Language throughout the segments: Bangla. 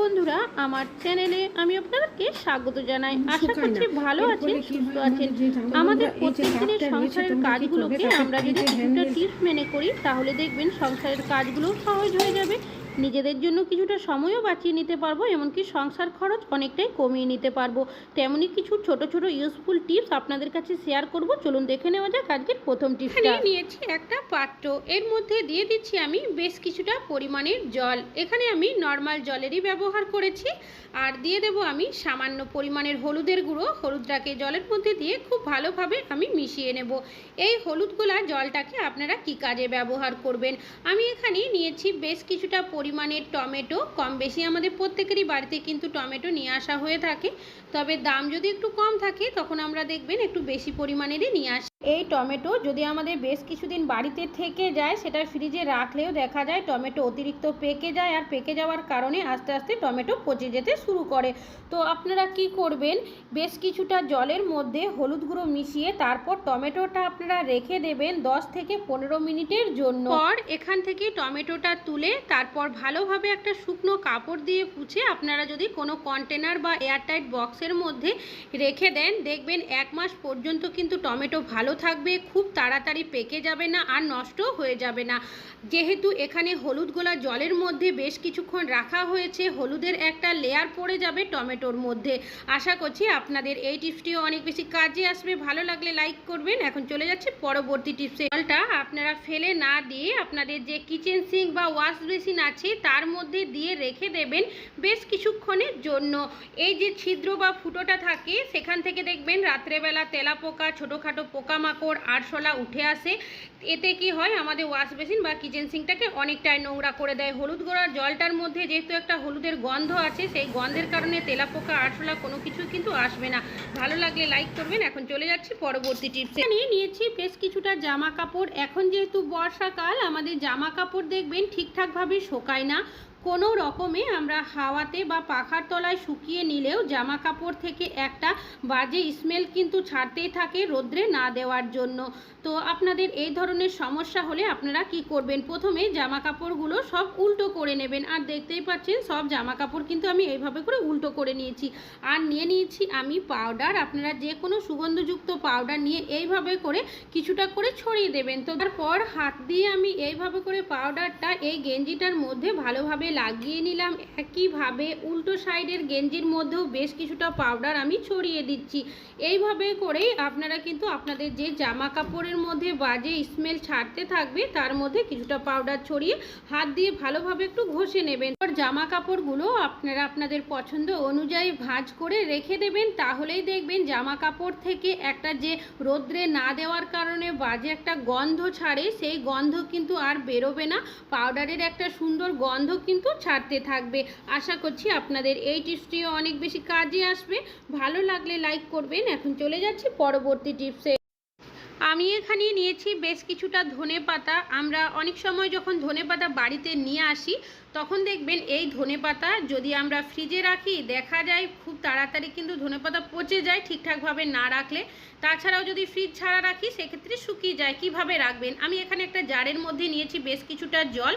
বন্ধুরা আমার চ্যানেলে আমি আপনাদেরকে স্বাগত জানাই। আশা করছি ভালো আছেন সুস্থ আছেন। আমাদের যে জামা আমাদের কাপড়, এই যে প্রত্যেক দিনের দাগটা রয়েছে, সংসারের কাজগুলোকে আমরা যদি কিছুটা টিপস মেনে করি তাহলে দেখবেন সংসারের কাজগুলো সহজ হয়ে যাবে। নিজেদের জন্য কিছুটা সময়ও বাঁচিয়ে নিতে পারব, এমনকি সংসার খরচ অনেকটাই কমিয়ে নিতে পারব। তেমনই কিছু ছোট ছোট ইউজফুল টিপস আপনাদের কাছে শেয়ার করব। চলুন দেখে নেওয়া যাক আজকের প্রথম টিপসটা নিয়েছি একটা পাত্র। এর মধ্যে দিয়ে দিচ্ছি আমি বেশ কিছুটা পরিমাণের জল। এখানে আমি নর্মাল জলেরই ব্যবহার করেছি। আর দিয়ে দেব আমি সামান্য পরিমাণের হলুদের গুঁড়ো। হলুদটাকে জলের মধ্যে দিয়ে খুব ভালোভাবে আমি মিশিয়ে নেব। এই হলুদ হলুদগুলা জলটাকে আপনারা কি কাজে ব্যবহার করবেন? আমি এখানে নিয়েছি বেশ কিছুটা পরিমাণের টমেটো কম বেশি আমাদের প্রত্যেকেরই বাড়িতে কিন্তু টমেটো নিয়ে আসা হয়ে থাকে। তবে দাম যদি একটু কম থাকে, তখন আমরা দেখবেন একটু বেশি পরিমাণেরই নিয়ে আসি এই টমেটো যদি আমাদের বেশ কিছুদিন বাড়িতে থেকে যায়, সেটা ফ্রিজে রাখলেও দেখা যায় টমেটো অতিরিক্ত পেকে যায় আর পেকে যাওয়ার কারণে আস্তে আস্তে টমেটো পচে যেতে শুরু করে। তো আপনারা কি করবেন? বেশ কিছুটা জলের মধ্যে হলুদ গুঁড়ো মিশিয়ে তারপর টমেটোটা আপনারা রেখে দেবেন দশ থেকে পনেরো মিনিটের জন্য। পর এখান থেকে টমেটোটা তুলে তারপর ভালোভাবে একটা শুকনো কাপড় দিয়ে পুছে আপনারা যদি কোনো কন্টেনার বা এয়ারটাইট বক্সের মধ্যে রেখে দেন, দেখবেন এক মাস পর্যন্ত কিন্তু টমেটো ভালো থাকবে, খুব তাড়াতাড়ি পেকে যাবে না আর নষ্টও হয়ে যাবে না। যেহেতু এখানে হলুদ গোলা জলের মধ্যে বেশ কিছুক্ষণ রাখা হয়েছে, হলুদের একটা লেয়ার পড়ে যাবে টমেটোর মধ্যে। আশা করছি আপনাদের এই টিপসটিও অনেক বেশি কাজে আসবে। ভালো লাগলে লাইক করবেন। এখন চলে যাচ্ছে পরবর্তী টিপসে। জলটা আপনারা ফেলে না দিয়ে আপনাদের যে কিচেন সিঙ্ক বা ওয়াশ বেসিন আছে, তার মধ্যে দিয়ে রেখে দেবেন বেশ কিছুক্ষণের জন্য। এই যে ছিদ্র বা ফুটোটা থাকে, সেখান থেকে দেখবেন রাত্রেবেলা তেলাপোকা, ছোটোখাটো পোকামাকড় আরশোলা উঠে আসে। এতে কি হয়, আমাদের ওয়াশ বেসিন বা কিচেন সিঙ্কটাকে অনেকটাই নোংরা করে দেয়। হলুদ গোড়ার জলটার মধ্যে যেহেতু একটা হলুদের গন্ধ আছে, সেই গন্ধের কারণে তেলাপোকা আরশোলা কোনো কিছু কিন্তু আসবে না। ভালো লাগলে লাইক করবেন। এখন চলে যাচ্ছি পরবর্তী টিপসে নিয়ে নিয়েছি বেশ কিছুটা জামা কাপড় এখন যেহেতু বর্ষাকাল, আমাদের জামা কাপড় দেখবেন ঠিকঠাকভাবে শোকায় না। কোনো রকমে আমরা হাওয়াতে বা পাখার তলায় শুকিয়ে নিলেও জামা কাপড় থেকে একটা বাজে স্মেল কিন্তু ছাড়তেই থাকে রোদ্রে না দেওয়ার জন্য। তো আপনাদের এই ধরনের সমস্যা হলে আপনারা কি করবেন? প্রথমে জামা কাপড়গুলো সব উল্টো করে নেবেন। আর দেখতেই পাচ্ছেন সব জামা কাপড় কিন্তু আমি এইভাবে করে উল্টো করে নিয়েছি। আর নিয়ে নিয়েছি আমি পাউডার আপনারা যে কোনো সুগন্ধযুক্ত পাউডার নিয়ে এইভাবে করে কিছুটা করে ছড়িয়ে দেবেন। তো তারপর হাত দিয়ে আমি এইভাবে করে পাউডারটা এই গেঞ্জিটার মধ্যে ভালোভাবে লাগিয়ে নিলাম। একইভাবে উল্টো সাইডের গেঞ্জির মধ্যেও বেশ কিছুটা পাউডার আমি ছড়িয়ে দিচ্ছি। এইভাবে করেই আপনারা কিন্তু আপনাদের যে জামা কাপড়ের মধ্যে বাজে স্মেল ছাড়তে থাকবে, তার মধ্যে কিছুটা পাউডার ছড়িয়ে হাত দিয়ে ভালোভাবে একটু ঘষে নেবেন। আর জামা কাপড়গুলো আপনারা আপনাদের পছন্দ অনুযায়ী ভাঁজ করে রেখে দেবেন। তাহলেই দেখবেন জামা কাপড় থেকে একটা যে রোদ্রে না দেওয়ার কারণে বাজে একটা গন্ধ ছাড়ে, সেই গন্ধ কিন্তু আর বেরোবে না। পাউডারের একটা সুন্দর গন্ধ কিন্তু ছাড়তে থাকবে। আশা করছি আপনাদের এই টিপসটিও অনেক বেশি কাজে আসবে। ভালো লাগলে লাইক করবেন। এখন চলে যাচ্ছি পরবর্তী টিপসে। আমি এখানে নিয়েছি বেশ কিছুটা ধনে পাতা। আমরা অনেক সময় যখন ধনে পাতা বাড়িতে নিয়ে আসি, তখন দেখবেন এই ধনে পাতা যদি আমরা ফ্রিজে রাখি, দেখা যায় খুব তাড়াতাড়ি কিন্তু ধনে পাতা পচে যায় ঠিকঠাকভাবে না রাখলে। তাছাড়াও যদি ফ্রিজ ছাড়া রাখি, সেক্ষেত্রে শুকিয়ে যায়। কীভাবে রাখবেন? আমি এখানে একটা জারের মধ্যে নিয়েছি বেশ কিছুটা জল।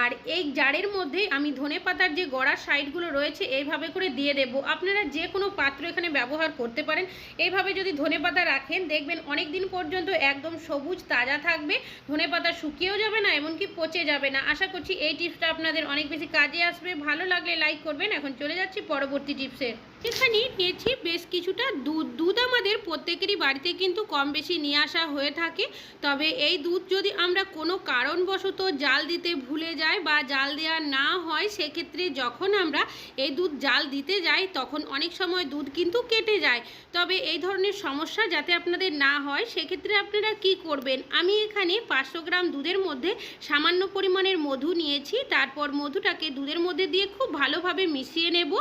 আর এই জারের মধ্যে আমি ধনে পাতার যে গড়ার সাইডগুলো রয়েছে, এইভাবে করে দিয়ে দেবো। আপনারা যে কোনো পাত্র এখানে ব্যবহার করতে পারেন। এইভাবে যদি ধনে পাতা রাখেন, দেখবেন অনেক দিন পর্যন্ত একদম সবুজ, তাজা থাকবে। ধনে পাতা শুকিয়েও যাবে না, এমনকি পচে যাবে না। আশা করছি এই টিপসটা আপনাদের অনেক বেশি কাজে আসবে। ভালো লাগলে লাইক করবেন। এখন চলে যাচ্ছি পরবর্তী টিপসে। এখানে নিয়েছি বেশ কিছুটা দুধ। দুধ আমাদের প্রত্যেকেরই বাড়িতে কিন্তু কম বেশি নিয়ে আসা হয়ে থাকে। তবে এই দুধ যদি আমরা কোনো কারণবশত জাল দিতে ভুলে যাই বা জাল দেওয়া না হয়, সেক্ষেত্রে যখন আমরা এই দুধ জাল দিতে যাই, তখন অনেক সময় দুধ কিন্তু কেটে যায়। তবে এই ধরনের সমস্যা যাতে আপনাদের না হয়, সেক্ষেত্রে আপনারা কি করবেন? আমি এখানে পাঁচশো গ্রাম দুধের মধ্যে সামান্য পরিমাণের মধু নিয়েছি। তারপর মধুটাকে দুধের মধ্যে দিয়ে খুব ভালোভাবে মিশিয়ে নেব।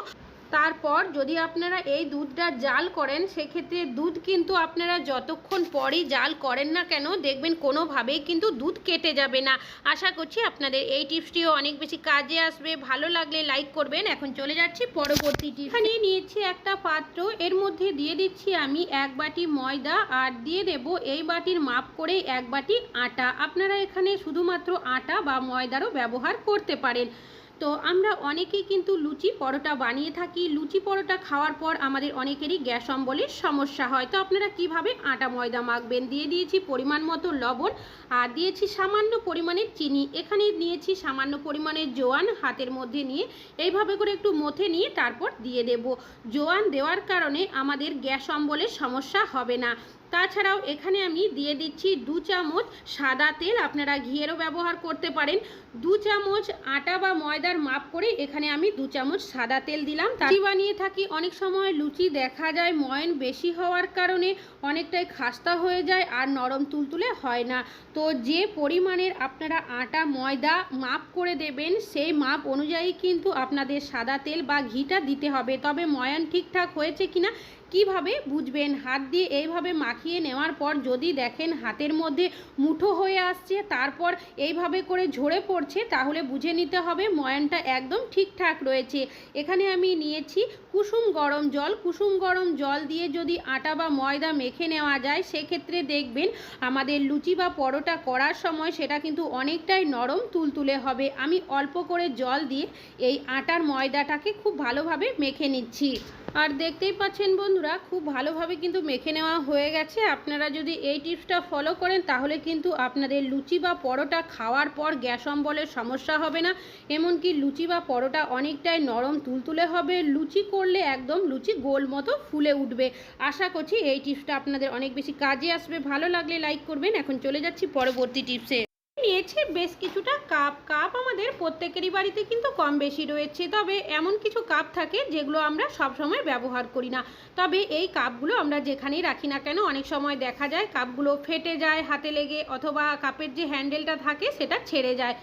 তারপর যদি আপনারা এই দুধটা জাল করেন, সেক্ষেত্রে দুধ কিন্তু আপনারা যতক্ষণ পরই জাল করেন না কেন, দেখবেন কোনোভাবেই কিন্তু দুধ কেটে যাবে না। আশা করছি আপনাদের এই টিপসটিও অনেক বেশি কাজে আসবে। ভালো লাগলে লাইক করবেন। এখন চলে যাচ্ছি পরবর্তী এখানে নিয়েছি একটা পাত্র। এর মধ্যে দিয়ে দিচ্ছি আমি এক বাটি ময়দা আর দিয়ে দেব এই বাটির মাপ করে এক বাটি আটা। আপনারা এখানে শুধুমাত্র আটা বা ময়দারও ব্যবহার করতে পারেন। তো আমরা অনেকেই কিন্তু লুচি পরোটা বানিয়ে থাকি। লুচি পরোটা খাওয়ার পর আমাদের অনেকেরই গ্যাস অম্বলের সমস্যা হয়। তো আপনারা কীভাবে আটা ময়দা মাখবেন? দিয়ে দিয়েছি পরিমাণ মতো লবণ আর দিয়েছি সামান্য পরিমাণের চিনি। এখানে নিয়েছি সামান্য পরিমাণের জোয়ান হাতের মধ্যে নিয়ে এইভাবে করে একটু মথে নিয়ে তারপর দিয়ে দেব। জোয়ান দেওয়ার কারণে আমাদের গ্যাস অম্বলের সমস্যা হবে না। তাছাড়াও এখানে আমি দিয়ে দিচ্ছি দু চামচ সাদা তেল, আপনারা ঘিয়েরও ব্যবহার করতে পারেন। দু চামচ আটা বা ময়দার মাপ করে এখানে আমি দু চামচ সাদা তেল দিলাম। তাই বানিয়ে থাকি, অনেক সময় লুচি দেখা যায় ময়ন বেশি হওয়ার কারণে অনেকটাই খাস্তা হয়ে যায় আর নরম তুলতুলে হয় না। তো যে পরিমাণের আপনারা আটা, ময়দা মাপ করে দেবেন, সেই মাপ অনুযায়ী কিন্তু আপনাদের সাদা তেল বা ঘিটা দিতে হবে। তবে ময়ান ঠিকঠাক হয়েছে কিনা কীভাবে বুঝবেন? হাত দিয়ে এইভাবে মাখিয়ে নেওয়ার পর যদি দেখেন হাতের মধ্যে মুঠো হয়ে আসছে, তারপর এইভাবে করে ঝরে পড়ছে, তাহলে বুঝে নিতে হবে ময়ানটা একদম ঠিকঠাক রয়েছে। এখানে আমি নিয়েছি কুসুম গরম জল। কুসুম গরম জল দিয়ে যদি আটা বা ময়দা মেখে নেওয়া যায়, সেক্ষেত্রে দেখবেন আমাদের লুচি বা পরোটা করার সময় সেটা কিন্তু অনেকটাই নরম তুলতুলে হবে। আমি অল্প করে জল দিয়ে এই আটার ময়দাটাকে খুব ভালোভাবে মেখে নিচ্ছি। আর দেখতেই পাচ্ছেন বন্ধুরা, খুব ভালোভাবে কিন্তু মেখে নেওয়া হয়ে গেছে। আপনারা যদি এই টিপসটা ফলো করেন, তাহলে কিন্তু আপনাদের লুচি বা পরোটা খাওয়ার পর গ্যাস অম্বলের সমস্যা হবে না। এমনকি লুচি বা পরোটা অনেকটাই নরম তুলতুলে হবে। লুচি করলে একদম লুচি গোল মতো ফুলে উঠবে। আশা করছি এই টিপসটা আপনাদের অনেক বেশি কাজে আসবে। ভালো লাগলে লাইক করবেন। এখন চলে যাচ্ছি পরবর্তী টিপসে। নিয়েছি বেশ কিছুটা কাপ কাপ আমাদের প্রত্যেকেরই বাড়িতে কিন্তু কম বেশি রয়েছে। তবে এমন কিছু কাপ থাকে যেগুলো আমরা সব সময় ব্যবহার করি না। তবে এই কাপগুলো আমরা যেখানেই রাখি না কেন, অনেক সময় দেখা যায় কাপগুলো ফেটে যায় হাতে লেগে অথবা কাপের যে হ্যান্ডেলটা থাকে সেটা ছেড়ে যায়।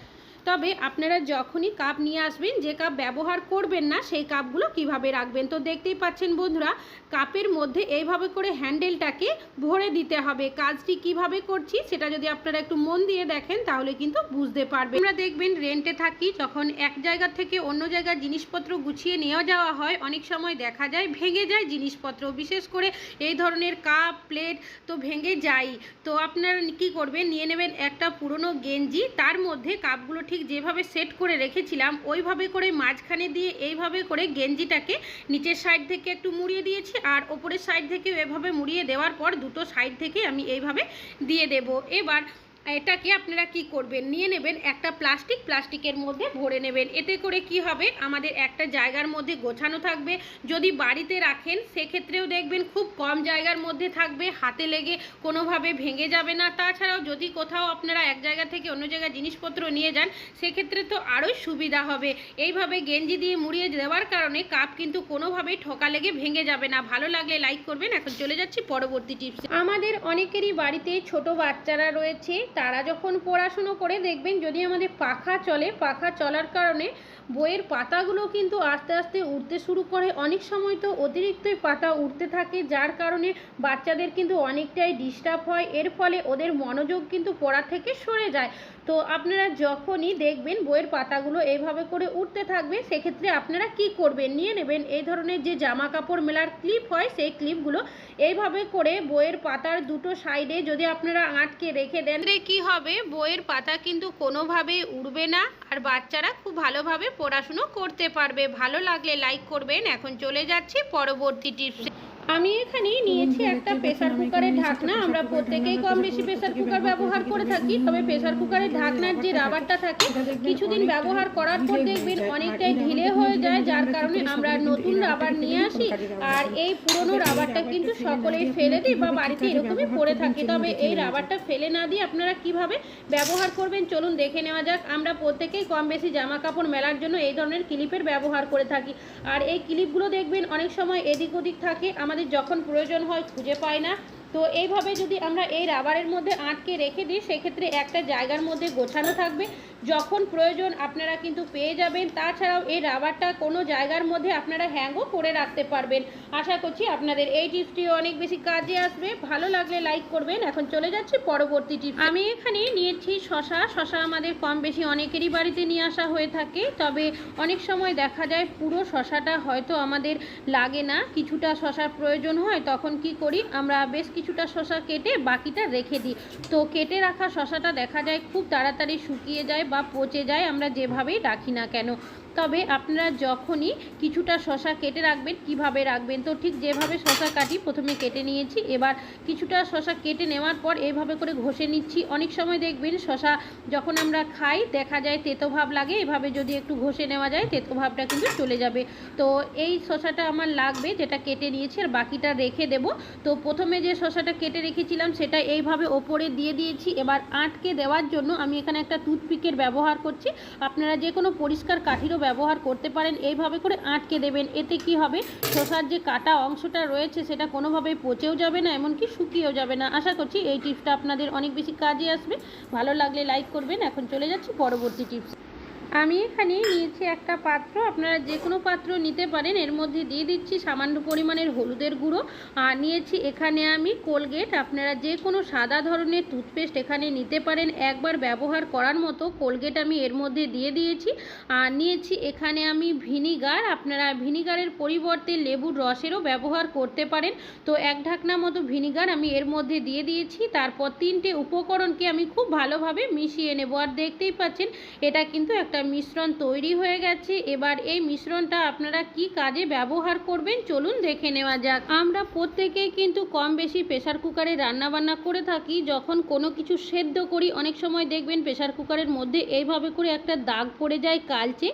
তবে আপনারা যখনই কাপ নিয়ে আসবেন, যে কাপ ব্যবহার করবেন না, সেই কাপগুলো কীভাবে রাখবেন? তো দেখতেই পাচ্ছেন বন্ধুরা কাপের মধ্যে এইভাবে করে হ্যান্ডেলটাকে ভরে দিতে হবে। কাজটি কীভাবে করছি, সেটা যদি আপনারা একটু মন দিয়ে দেখেন, তাহলে কিন্তু বুঝতে পারবেন। আমরা দেখবেন রেন্টে থাকি, যখন এক জায়গা থেকে অন্য জায়গার জিনিসপত্র গুছিয়ে নিয়ে যাওয়া হয়, অনেক সময় দেখা যায় ভেঙে যায় জিনিসপত্র। বিশেষ করে এই ধরনের কাপ প্লেট তো ভেঙে যায় তো আপনারা কি করবেন, নিয়ে নেবেন একটা পুরনো গেঞ্জি, তার মধ্যে কাপগুলো ঠিক যেভাবে সেট করে রেখেছিলাম, ওইভাবে করে মাঝখানে দিয়ে এইভাবে করে গেঞ্জিটাকে নিচের সাইড থেকে একটু মুড়িয়ে দিয়েছি আর ওপরের সাইড থেকে এভাবে মুড়িয়ে দেওয়ার পর দুটো সাইড থেকে আমি এইভাবে দিয়ে দেব। এবার এটাকে আপনারা কি করবেন? নিয়ে নেবেন একটা প্লাস্টিক, প্লাস্টিকের মধ্যে ভরে নেবেন। এতে করে কি হবে? আমাদের একটা জায়গার মধ্যে গোছানো থাকবে। যদি বাড়িতে রাখেন, সেক্ষেত্রেও দেখবেন খুব কম জায়গার মধ্যে থাকবে। হাতে লেগে কোনোভাবে ভেঙে যাবে না। তাছাড়াও যদি কোথাও আপনারা এক জায়গা থেকে অন্য জায়গায় জিনিসপত্র নিয়ে যান, সেক্ষেত্রে তো আরও সুবিধা হবে। এইভাবে গেঞ্জি দিয়ে মুড়িয়ে দেওয়ার কারণে কাপ কিন্তু কোনোভাবেই ঠোকা লেগে ভেঙে যাবে না। ভালো লাগলে লাইক করবেন। এখন চলে যাচ্ছি পরবর্তী টিপস। আমাদের অনেকেরই বাড়িতে ছোট বাচ্চারা রয়েছে। তারা যখন পড়াশুনো করে দেখবেন যদি আমাদের পাখা চলে, পাখা চলার কারণে বইয়ের পাতাগুলো কিন্তু আস্তে আস্তে উঠতে শুরু করে। অনেক সময় তো অতিরিক্তই পাতা উঠতে থাকে, যার কারণে বাচ্চাদের কিন্তু অনেকটাই ডিস্টার্ব হয়। এর ফলে ওদের মনোযোগ কিন্তু পড়া থেকে সরে যায়। তো আপনারা যখনই দেখবেন বইয়ের পাতাগুলো এইভাবে করে উঠতে থাকবে, সেক্ষেত্রে আপনারা কি করবেন? নিয়ে নেবেন এই ধরনের যে জামা কাপড় মেলার ক্লিপ হয়, সেই ক্লিপগুলো এইভাবে করে বইয়ের পাতার দুটো সাইডে যদি আপনারা আটকে রেখে দেন কি হবে? বইয়ের পাতা কিন্তু কোনোভাবেই উড়বে না আর বাচ্চারা খুব ভালোভাবে পড়াশুনো করতে পারবে। ভালো লাগলে লাইক করবেন। এখন চলে যাচ্ছি পরবর্তী টিপসে। আমি এখানে নিয়েছি একটা প্রেসার কুকারের ঢাকনা আমরা প্রত্যেকেই কম বেশি প্রেসার কুকার ব্যবহার করে থাকি তবে প্রেসার কুকারের ঢাকনার যে রাবারটা থাকে কিছুদিন ব্যবহার করার পর দেখবেন অনেকটাই ঢিলে হয়ে যায় যার কারণে আমরা নতুন রাবার নিয়ে আসি আর এই পুরনো রাবারটা কিন্তু সকলেই ফেলে দিই বা বাড়িতে এরকমই পড়ে থাকে তবে এই রাবারটা ফেলে না দিয়ে আপনারা কীভাবে ব্যবহার করবেন চলুন দেখে নেওয়া যাক আমরা প্রত্যেকেই কম বেশি জামা কাপড় মেলার জন্য এই ধরনের ক্লিপের ব্যবহার করে থাকি আর এই ক্লিপগুলো দেখবেন অনেক সময় এদিক ওদিক থাকে আমাদের যখন প্রয়োজন হয় খুঁজে পাই না। তো এইভাবে যদি আমরা এই রাবারের মধ্যে আটকে রেখে দিই, সেক্ষেত্রে একটা জায়গার মধ্যে গোছানো থাকবে। যখন প্রয়োজন আপনারা কিন্তু পেয়ে যাবেন। তাছাড়াও এই রাবারটা কোনো জায়গার মধ্যে আপনারা হ্যাংও করে রাখতে পারবেন। আশা করছি আপনাদের এই টিপসটি অনেক বেশি কাজে আসবে। ভালো লাগলে লাইক করবেন। এখন চলে যাচ্ছি পরবর্তী টিপস। আমি এখানে নিয়েছি শশা। শশা আমাদের কম বেশি অনেকেরই বাড়িতে নিয়ে আসা হয়ে থাকে। তবে অনেক সময় দেখা যায় পুরো শশাটা হয়তো আমাদের লাগে না। কিছুটা শশার প্রয়োজন হয়, তখন কি করি? আমরা বেশ কিছুটা শশা কেটে বাকিটা রেখে দিই। তো কেটে রাখা শশাটা দেখা যায় খুব তাড়াতাড়ি শুকিয়ে যায় বা পচে যায়, আমরা যেভাবেই রাখি না কেন। তবে আপনারা যখনই কিছুটা শশা কেটে রাখবেন, কীভাবে রাখবেন? তো ঠিক যেভাবে শশা কাটি প্রথমে কেটে নিয়েছি। এবার কিছুটা শশা কেটে নেওয়ার পর এভাবে করে ঘষে নিচ্ছি। অনেক সময় দেখবেন শশা যখন আমরা খাই, দেখা যায় তেতো ভাব লাগে। এভাবে যদি একটু ঘষে নেওয়া যায়, তেতো ভাবটা কিন্তু চলে যাবে। তো এই শশাটা আমার লাগবে, যেটা কেটে নিয়েছি আর বাকিটা রেখে দেব। তো প্রথমে যে শশাটা কেটে রেখেছিলাম, সেটা এইভাবে ওপরে দিয়ে দিয়েছি। এবার আটকে দেওয়ার জন্য আমি এখানে একটা টুথপিকের ব্যবহার করছি। আপনারা যে কোনো পরিষ্কার কাঠিরও ব্যবহার করতে পারেন, এইভাবে করে আটকে দেবেন। এতে কি হবে? শোষার যে কাটা অংশটা রয়েছে, সেটা কোনোভাবেই পচেও যাবে না, এমনকি শুকিয়েও যাবে না। আশা করছি এই টিপসটা আপনাদের অনেক বেশি কাজে আসবে। ভালো লাগলে লাইক করবেন। এখন চলে যাচ্ছি পরবর্তী টিপস। আমি এখানে নিয়েছি একটা পাত্র। আপনারা যে কোনো পাত্র নিতে পারেন। এর মধ্যে দিয়ে দিচ্ছি সামান্য পরিমাণের হলুদের গুঁড়ো। আর নিয়েছি এখানে আমি কোলগেট। আপনারা যে কোনো সাদা ধরনের টুথপেস্ট এখানে নিতে পারেন। একবার ব্যবহার করার মতো কোলগেট আমি এর মধ্যে দিয়ে দিয়েছি। আর নিয়েছি এখানে আমি ভিনিগার। আপনারা ভিনিগারের পরিবর্তে লেবুর রসেরও ব্যবহার করতে পারেন। তো এক ঢাকনা মতো ভিনিগার আমি এর মধ্যে দিয়ে দিয়েছি। তারপর তিনটে উপকরণকে আমি খুব ভালোভাবে মিশিয়ে নেব। আর দেখতেই পাচ্ছেন, এটা কিন্তু একটা মিশ্রণ তৈরি হয়ে গেছে। এবার এই মিশ্রণটা আপনারা কি কাজে ব্যবহার করবেন চলুন দেখে নেওয়া যাক। আমরা প্রত্যেকেই কিন্তু কম বেশি প্রেশার কুকারে রান্না বান্না করে থাকি। যখন কোনো কিছু সেদ্ধ করি, অনেক সময় দেখবেন প্রেশার কুকারের মধ্যে এইভাবে করে একটা দাগ পড়ে যায় কালচে।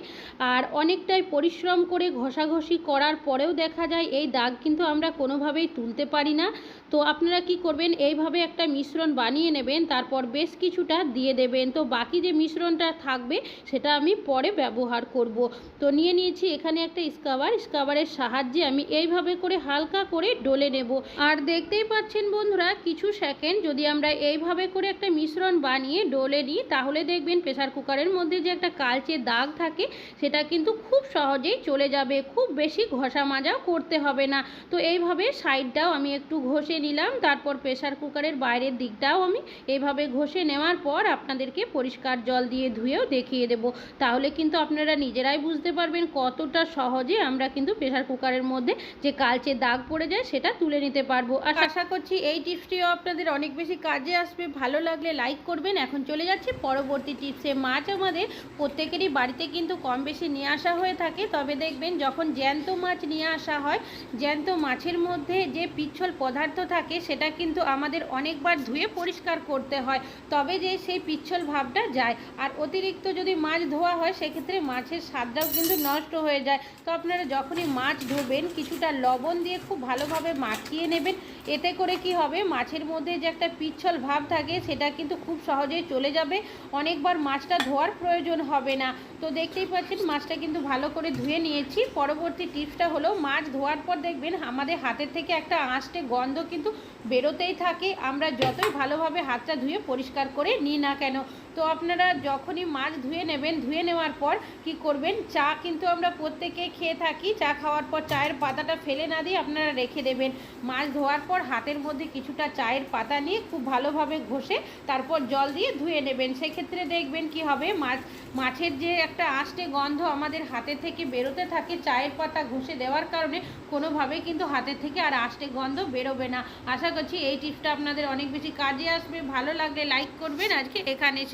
আর অনেকটাই পরিশ্রম করে ঘষাঘষি করার পরেও দেখা যায় এই দাগ কিন্তু আমরা কোনোভাবেই তুলতে পারি না। তো আপনারা কি করবেন? এইভাবে একটা মিশ্রণ বানিয়ে নেবেন, তারপর বেশ কিছুটা দিয়ে দেবেন। তো বাকি যে মিশ্রণটা থাকবে, সেটা আমি পরে ব্যবহার করব। তো নিয়ে নিয়েছি এখানে একটা স্কাবার স্কাবারের সাহায্যে আমি এইভাবে করে হালকা করে ডলে নেব। আর দেখতেই পাচ্ছেন বন্ধুরা, কিছু সেকেন্ড যদি আমরা এইভাবে করে একটা মিশ্রণ বানিয়ে ডলে নিই, তাহলে দেখবেন প্রেসার কুকারের মধ্যে যে একটা কালচে দাগ থাকে, সেটা কিন্তু খুব সহজেই চলে যাবে। খুব বেশি ঘষা মাজাও করতে হবে না। তো এইভাবে সাইডটাও আমি একটু ঘষে নিলাম। তারপর প্রেসার কুকারের বাইরের দিকটাও আমি এইভাবে ঘষে নেওয়ার পর আপনাদেরকে পরিষ্কার জল দিয়ে ধুয়েও দেখিয়ে দেব। তাহলে কিন্তু আপনারা নিজেরাই বুঝতে পারবেন কতটা সহজে আমরা কিন্তু প্রেসার কুকারের মধ্যে যে কালচে দাগ পড়ে যায় সেটা তুলে নিতে পারব। আর আশা করছি এই টিপসটিও আপনাদের অনেক বেশি কাজে আসবে। ভালো লাগলে লাইক করবেন। এখন চলে যাচ্ছে পরবর্তী টিপসে। মাছ আমাদের প্রত্যেকেরই বাড়িতে কিন্তু কম বেশি নিয়ে আসা হয়ে থাকে। তবে দেখবেন যখন জ্যান্ত মাছ নিয়ে আসা হয়, জ্যান্ত মাছের মধ্যে যে পিচ্ছল পদার্থ থাকে সেটা কিন্তু আমাদের অনেকবার ধুয়ে পরিষ্কার করতে হয়। তবে যে সেই পিচ্ছল ভাবটা যায়। আর অতিরিক্ত যদি মাছ ধোয়া হয়, সেক্ষেত্রে মাছের স্বাদটাও কিন্তু নষ্ট হয়ে যায়। তো আপনারা যখনই মাছ ধোবেন, কিছুটা লবণ দিয়ে খুব ভালোভাবে মাখিয়ে নেবেন। এতে করে কি হবে, মাছের মধ্যে যে একটা পিচ্ছল ভাব থাকে, সেটা কিন্তু খুব সহজেই চলে যাবে। অনেকবার মাছটা ধোয়ার প্রয়োজন হবে না। তো দেখতেই পাচ্ছেন, মাছটা কিন্তু ভালো করে ধুয়ে নিয়েছি। পরবর্তী টিপসটা হলো, মাছ ধোয়ার পর দেখবেন, আমাদের হাতের থেকে একটা আঁশটে গন্ধ কিন্তু বেরোতেই থাকে। আমরা যতই ভালোভাবে হাতটা ধুয়ে পরিষ্কার করে নিই না কেন তো আপনারা যখনই মাছ ধুয়ে নেবেন, ধুয়ে নেওয়ার পর কি করবেন? চা কিন্তু আমরা প্রত্যেকে খেয়ে থাকি। চা খাওয়ার পর চায়ের পাতাটা ফেলে না দিয়ে আপনারা রেখে দেবেন। মাছ ধোয়ার পর হাতের মধ্যে কিছুটা চায়ের পাতা নিয়ে খুব ভালোভাবে ঘষে তারপর জল দিয়ে ধুয়ে নেবেন। সেক্ষেত্রে দেখবেন কি হবে? মাছ, মাছের যে একটা আষ্টে গন্ধ আমাদের হাতে থেকে বেরোতে থাকে, চায়ের পাতা ঘষে দেওয়ার কারণে কোনোভাবেই কিন্তু হাতের থেকে আর আষ্টে গন্ধ বেরোবে না। আশা করছি এই টিপসটা আপনাদের অনেক বেশি কাজে আসবে। ভালো লাগলে লাইক করবেন। আজকে এখানে